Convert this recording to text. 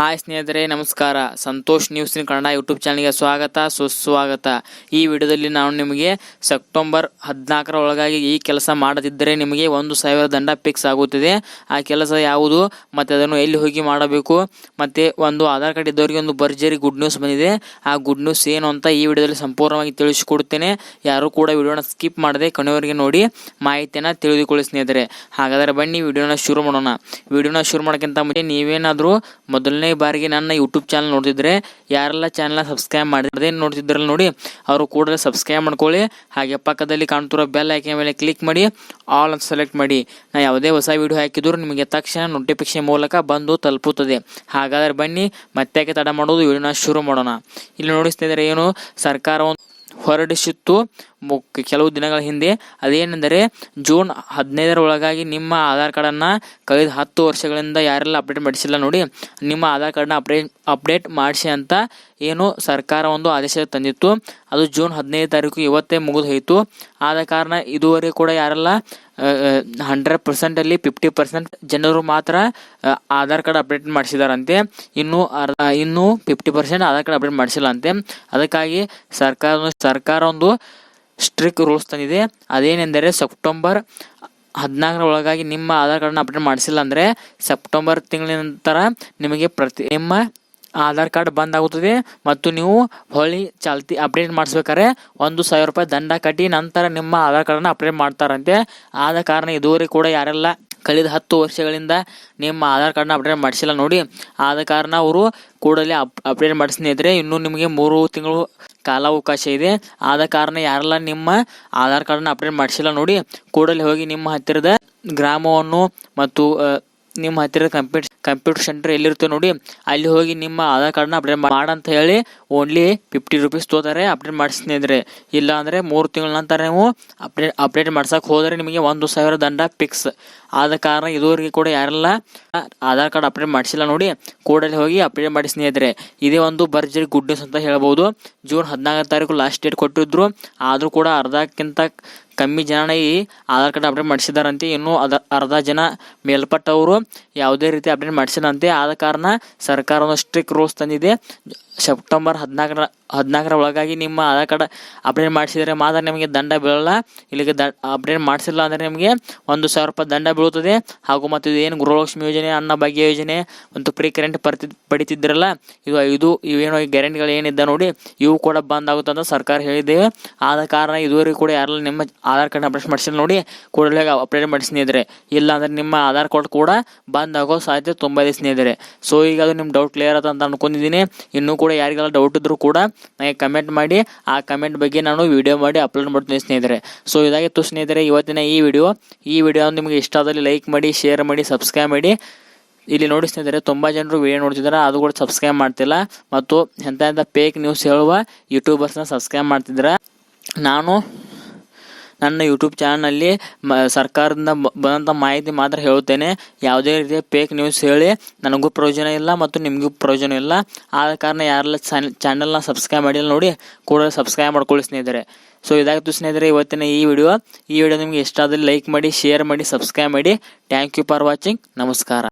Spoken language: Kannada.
ಹಾಯ್ ಸ್ನೇಹಿತರೆ, ನಮಸ್ಕಾರ. Santosh news in Kannada YouTube ಚಾನಲ್ಗೆ ಸ್ವಾಗತ. ಸುಸ್ವಾಗತ. ಈ ವಿಡಿಯೋದಲ್ಲಿ ನಾನು ನಿಮಗೆ ಸೆಪ್ಟೆಂಬರ್ ಹದಿನಾಲ್ಕರ ಒಳಗಾಗಿ ಈ ಕೆಲಸ ಮಾಡದಿದ್ದರೆ ನಿಮಗೆ ಒಂದು ಸಾವಿರ ದಂಡ ಫಿಕ್ಸ್ ಆಗುತ್ತದೆ. ಆ ಕೆಲಸ ಯಾವುದು ಮತ್ತು ಅದನ್ನು ಎಲ್ಲಿ ಹೋಗಿ ಮಾಡಬೇಕು? ಮತ್ತು ಒಂದು ಆಧಾರ್ ಕಾರ್ಡ್ ಇದ್ದವರಿಗೆ ಒಂದು ಭರ್ಜರಿ ಗುಡ್ ನ್ಯೂಸ್ ಬಂದಿದೆ. ಆ ಗುಡ್ ನ್ಯೂಸ್ ಏನು ಅಂತ ಈ ವಿಡಿಯೋದಲ್ಲಿ ಸಂಪೂರ್ಣವಾಗಿ ತಿಳಿಸಿಕೊಡ್ತೇನೆ. ಯಾರೂ ಕೂಡ ವಿಡಿಯೋನ ಸ್ಕಿಪ್ ಮಾಡದೆ ಕೊನೆಯವರೆಗೆ ನೋಡಿ ಮಾಹಿತಿಯನ್ನು ತಿಳಿದುಕೊಳ್ಳಿ ಸ್ನೇಹಿತರೆ. ಹಾಗಾದರೆ ಬನ್ನಿ ವಿಡಿಯೋನ ಶುರು ಮಾಡೋಣ. ವಿಡಿಯೋನ ಶುರು ಮಾಡೋಕ್ಕಿಂತ ಮುಂಚೆ ನೀವೇನಾದರೂ ಮೊದಲನೇ ಬಾರಿಗೆ ನನ್ನ ಯೂಟ್ಯೂಬ್ ಚಾನಲ್ ನೋಡ್ತಿದ್ರೆ ಯಾರೆಲ್ಲ ಚಾನಲ್ನ ಸಬ್ಸ್ಕ್ರೈಬ್ ಮಾಡಿದ್ರೆ ನೋಡ್ತಿದ್ರಲ್ಲ ನೋಡಿ, ಅವರು ಕೂಡಲೇ ಸಬ್ಸ್ಕ್ರೈಬ್ ಮಾಡ್ಕೊಳ್ಳಿ. ಹಾಗೆ ಪಕ್ಕದಲ್ಲಿ ಕಾಣ್ತಿರೋ ಬೆಲ್ ಆಯ್ಕೆ ಮೇಲೆ ಕ್ಲಿಕ್ ಮಾಡಿ ಆಲ್ ಅಂತ ಸೆಲೆಕ್ಟ್ ಮಾಡಿ. ನಾ ಯಾವುದೇ ಹೊಸ ವಿಡಿಯೋ ಹಾಕಿದ್ರು ನಿಮಗೆ ತಕ್ಷಣ ನೋಟಿಫಿಕೇಶನ್ ಮೂಲಕ ಬಂದು ತಲುಪುತ್ತದೆ. ಹಾಗಾದರೆ ಬನ್ನಿ, ಮತ್ತೆ ತಡ ಮಾಡೋದು ವಿಡಿಯೋನ ಶುರು ಮಾಡೋಣ. ಇಲ್ಲಿ ನೋಡಿ ಸ್ನೇಹಿತರೆ, ಏನು ಸರ್ಕಾರ ಒಂದು ಹೊರಡಿಸಿತ್ತು. ಕೆಲವು ದಿನಗಳ ಹಿಂದೆ ಅದೇನೆಂದರೆ ಜೂನ್ ಹದಿನೈದರ ಒಳಗಾಗಿ ನಿಮ್ಮ ಆಧಾರ್ ಕಾರ್ಡನ್ನು ಕಳೆದ ಹತ್ತು ವರ್ಷಗಳಿಂದ ಯಾರೆಲ್ಲ ಅಪ್ಡೇಟ್ ಮಾಡಿಸಿಲ್ಲ ನೋಡಿ, ನಿಮ್ಮ ಆಧಾರ್ ಕಾರ್ಡನ್ನ ಅಪ್ಡೇಟ್ ಅಪ್ಡೇಟ್ ಮಾಡಿಸಿ ಅಂತ ಏನು ಸರ್ಕಾರ ಒಂದು ಆದೇಶ ತಂದಿತ್ತು. ಅದು ಜೂನ್ ಹದಿನೈದು ತಾರೀಕು ಇವತ್ತೇ ಮುಗಿದು ಹೋಯಿತು ಆದ ಕಾರಣ ಇದುವರೆಗೆ ಕೂಡ ಯಾರೆಲ್ಲ ಹಂಡ್ರೆಡ್ ಪರ್ಸೆಂಟಲ್ಲಿ ಫಿಫ್ಟಿ ಪರ್ಸೆಂಟ್ ಜನರು ಮಾತ್ರ ಆಧಾರ್ ಕಾರ್ಡ್ ಅಪ್ಡೇಟ್ ಮಾಡಿಸಿದಾರಂತೆ. ಇನ್ನು ಅರ್ಧ, ಇನ್ನೂ fifty percent Aadhaar card update ಮಾಡಿಸಿಲ್ಲ ಅಂತೆ ಅದಕ್ಕಾಗಿ ಸರ್ಕಾರ ಸರ್ಕಾರ ಒಂದು ಸ್ಟ್ರಿಕ್ ರೂಲ್ಸ್ ತಂದಿದೆ. ಅದೇನೆಂದರೆ ಸೆಪ್ಟೆಂಬರ್ ಹದಿನಾಲ್ಕರ ಒಳಗಾಗಿ ನಿಮ್ಮ ಆಧಾರ್ ಕಾರ್ಡ್ನ ಅಪ್ಡೇಟ್ ಮಾಡಿಸಿಲ್ಲ ಅಂದರೆ ಸೆಪ್ಟೆಂಬರ್ ತಿಂಗಳ ನಂತರ ನಿಮಗೆ ಪ್ರತಿ, ನಿಮ್ಮ ಆಧಾರ್ ಕಾರ್ಡ್ ಬಂದ್ ಆಗುತ್ತದೆ ಮತ್ತು ನೀವು ಹೊಳಿ ಚಾಲ್ತಿ ಅಪ್ಡೇಟ್ ಮಾಡಿಸ್ಬೇಕಾದ್ರೆ ಒಂದು ಸಾವಿರ ರೂಪಾಯಿ ದಂಡ ಕಟ್ಟಿ ನಂತರ ನಿಮ್ಮ ಆಧಾರ್ ಕಾರ್ಡನ್ನ ಅಪ್ಡೇಟ್ ಮಾಡ್ತಾರಂತೆ. ಆದ ಕಾರಣ ಇದುವರೆಗೆ ಕೂಡ ಯಾರೆಲ್ಲ ಕಳೆದ ಹತ್ತು ವರ್ಷಗಳಿಂದ ನಿಮ್ಮ ಆಧಾರ್ ಕಾರ್ಡ್ನ ಅಪ್ಡೇಟ್ ಮಾಡಿಸಿಲ್ಲ ನೋಡಿ. ಆದ ಕಾರಣ ಅವರು ಕೂಡಲೇ ಅಪ್, ಅಪ್ಡೇಟ್ ಮಾಡಿಸಿದ್ರೆ ಇನ್ನೂ ನಿಮಗೆ ಮೂರು ತಿಂಗಳು ಕಾಲಾವಕಾಶ ಇದೆ. ಆದ ಕಾರಣ ಯಾರೆಲ್ಲ ನಿಮ್ಮ ಆಧಾರ್ ಕಾರ್ಡನ್ನ ಅಪ್ಡೇಟ್ ಮಾಡಿಸಿಲ್ಲ ನೋಡಿ, ಕೂಡಲೇ ಹೋಗಿ ನಿಮ್ಮ ಹತ್ತಿರದ ಗ್ರಾಮವನ್ನು ಮತ್ತು ನಿಮ್ಮ ಹತ್ತಿರದ ಕಂಪ್ಯೂಟರ್ ಕಂಪ್ಯೂಟರ್ ಸೆಂಟರ್ ಎಲ್ಲಿರುತ್ತೆ ನೋಡಿ, ಅಲ್ಲಿ ಹೋಗಿ ನಿಮ್ಮ ಆಧಾರ್ ಕಾರ್ಡ್ನ ಅಪ್ಡೇಟ್ ಮಾಡಂತ ಹೇಳಿ ಓನ್ಲಿ ಫಿಫ್ಟಿ ರುಪೀಸ್ ತೋತಾರೆ ಅಪ್ಡೇಟ್ ಮಾಡಿಸ್ತಿದ್ರೆ ಇಲ್ಲ ಅಂದರೆ ಮೂರು ತಿಂಗಳ ನಂತರ ನೀವು ಅಪ್ಡೇಟ್ ಅಪ್ಡೇಟ್ ಮಾಡ್ಸಕ್ಕೆ ಹೋದರೆ ನಿಮಗೆ ಒಂದು ಸಾವಿರ ದಂಡ ಫಿಕ್ಸ್ ಆದ ಕಾರಣ ಇದುವರೆಗೆ ಕೂಡ ಯಾರೆಲ್ಲ ಆಧಾರ್ ಕಾರ್ಡ್ ಅಪ್ಡೇಟ್ ಮಾಡಿಸಿಲ್ಲ ನೋಡಿ, ಕೂಡಲೇ ಹೋಗಿ ಅಪ್ಡೇಟ್ ಮಾಡಿ ಸ್ನೇಹಿತರೆ. ಇದೇ ಒಂದು ಭರ್ಜರಿ ಗುಡ್ ನ್ಯೂಸ್ ಅಂತ ಹೇಳ್ಬೋದು. ಜೂನ್ ಹದಿನಾಲ್ಕು ತಾರೀಕು ಲಾಸ್ಟ್ ಡೇಟ್ ಕೊಟ್ಟಿದ್ರು. ಆದರೂ ಕೂಡ ಅರ್ಧಕ್ಕಿಂತ ಕಮ್ಮಿ ಜನ ಈ ಆಧಾರ್ ಕಾರ್ಡ್ ಅಪ್ಡೇಟ್ ಮಾಡಿಸಿದಾರಂತೆ. ಇನ್ನೂ ಅದ ಅರ್ಧ ಜನ ಮೇಲ್ಪಟ್ಟವರು ಯಾವುದೇ ರೀತಿ ಅಪ್ಡೇಟ್ ಮಾಡಿಸಿದಂತೆ ಆದ ಕಾರಣ ಸರ್ಕಾರ ಒಂದು ಸ್ಟ್ರಿಕ್ ರೂಲ್ಸ್ ತಂದಿದೆ. ಸೆಪ್ಟೆಂಬರ್ ಹದಿನಾಲ್ಕರ ಹದಿನಾಲ್ಕರ ಒಳಗಾಗಿ ನಿಮ್ಮ ಆಧಾರ್ ಕಾರ್ಡ್ ಅಪ್ಡೇಟ್ ಮಾಡಿಸಿದರೆ ಮಾತ್ರ ನಿಮಗೆ ದಂಡ ಬೀಳಲ್ಲ. ಇಲ್ಲಿಗೆ ದ ಅಪ್ಡೇಟ್ ಮಾಡಿಸಿಲ್ಲ ಅಂದರೆ ನಿಮಗೆ ಒಂದು ಸಾವಿರ ರೂಪಾಯಿ ದಂಡ ಬೀಳುತ್ತದೆ. ಹಾಗೂ ಮತ್ತು ಇದು ಏನು ಗೃಹಲಕ್ಷ್ಮಿ ಯೋಜನೆ, ಅನ್ನ ಭಾಗ್ಯ ಯೋಜನೆ ಮತ್ತು ಪ್ರೀ ಕರೆಂಟ್ ಪರ್ತಿ, ಪಡಿತಿದ್ರಲ್ಲ, ಇದು ಇದು ಇವೇನೋ ಗ್ಯಾರಂಟಿಗಳು ಏನಿದ್ದ ನೋಡಿ, ಇವು ಕೂಡ ಬಂದ್ ಅಂತ ಸರ್ಕಾರ ಹೇಳಿದ್ದೇವೆ ಆದ ಕಾರಣ ಇದುವರೆಗೂ ಕೂಡ ಯಾರೆಲ್ಲ ನಿಮ್ಮ ಆಧಾರ್ ಕಾರ್ಡ್ ಅಪ್ಡೇಟ್ ಮಾಡಿಸಿಲ್ಲ ನೋಡಿ ಕೂಡಲೇ ಅಪ್ಡೇಟ್ ಮಾಡಿ ಸ್ನೇಹಿತರೆ. ಇಲ್ಲ ಅಂದರೆ ನಿಮ್ಮ ಆಧಾರ್ ಕಾರ್ಡ್ ಕೂಡ ಬಂದ್ ಆಗೋ ಸಾಧ್ಯತೆ ತುಂಬ ಇದೆ ಸ್ನೇಹಿತರೆ. ಸೊ ಈಗ ಅದು ನಿಮ್ಮ ಡೌಟ್ ಕ್ಲಿಯರ್ ಆಯ್ತು ಅಂತ ಅನ್ಕೊಂಡಿದ್ದೀನಿ ಇನ್ನೂ ಕೂಡ ಯಾರಿಗೆಲ್ಲ ಡೌಟ್ ಇದ್ದರೂ ಕೂಡ ನನಗೆ ಕಮೆಂಟ್ ಮಾಡಿ. ಆ ಕಮೆಂಟ್ ಬಗ್ಗೆ ನಾನು ವಿಡಿಯೋ ಮಾಡಿ ಅಪ್ಲೋಡ್ ಮಾಡ್ತೀನಿ ಸ್ನೇಹಿತರೆ. ಸೊ ಇದಾಗಿತ್ತು ಸ್ನೇಹಿತರೆ ಇವತ್ತಿನ ಈ ವಿಡಿಯೋ ಈ ವಿಡಿಯೋ ನಿಮಗೆ ಇಷ್ಟ ಆದಲ್ಲಿ ಲೈಕ್ ಮಾಡಿ ಶೇರ್ ಮಾಡಿ ಸಬ್ಸ್ಕ್ರೈಬ್ ಮಾಡಿ. ಇಲ್ಲಿ ನೋಡಿ ಸ್ನೇಹಿತರೆ, ತುಂಬ ಜನರು ವಿಡಿಯೋ ನೋಡ್ತಿದ್ದಾರೆ ಅದು ಕೂಡ ಸಬ್ಸ್ಕ್ರೈಬ್ ಮಾಡ್ತಿಲ್ಲ. ಮತ್ತು ಎಂಥ ಎಂಥ ಫೇಕ್ ನ್ಯೂಸ್ ಹೇಳುವ ಯೂಟ್ಯೂಬರ್ಸ್ನ ಸಬ್ಸ್ಕ್ರೈಬ್ ಮಾಡ್ತಿದ್ದಾರೆ. ನಾನು ನನ್ನ ಯೂಟ್ಯೂಬ್ ಚಾನಲ್ನಲ್ಲಿ ಮ, ಸರ್ಕಾರದಿಂದ ಬಂದಂಥ ಮಾಹಿತಿ ಮಾತ್ರ ಹೇಳುತ್ತೇನೆ. ಯಾವುದೇ ರೀತಿಯ ಫೇಕ್ ನ್ಯೂಸ್ ಹೇಳಿ, ನನಗೂ ಪ್ರಯೋಜನ ಇಲ್ಲ ಮತ್ತು ನಿಮಗೂ ಪ್ರಯೋಜನ ಇಲ್ಲ. ಆದ ಕಾರಣ ಯಾರೆಲ್ಲ ಚಾನಲ್ನ ಸಬ್ಸ್ಕ್ರೈಬ್ ಮಾಡಿಲ್ಲ ನೋಡಿ ಕೂಡ ಸಬ್ಸ್ಕ್ರೈಬ್ ಮಾಡ್ಕೊಳ್ಳಿ ಸ್ನೇಹಿತರೆ. ಸೊ ಇದಾಗಿತ್ತು ಸ್ನೇಹಿತರೆ ಇವತ್ತಿನ ಈ ವಿಡಿಯೋ ಈ ವಿಡಿಯೋ ನಿಮಗೆ ಇಷ್ಟ ಆದರೆ ಲೈಕ್ ಮಾಡಿ ಶೇರ್ ಮಾಡಿ ಸಬ್ಸ್ಕ್ರೈಬ್ ಮಾಡಿ. ಥ್ಯಾಂಕ್ ಯು ಫಾರ್ ವಾಚಿಂಗ್ ನಮಸ್ಕಾರ.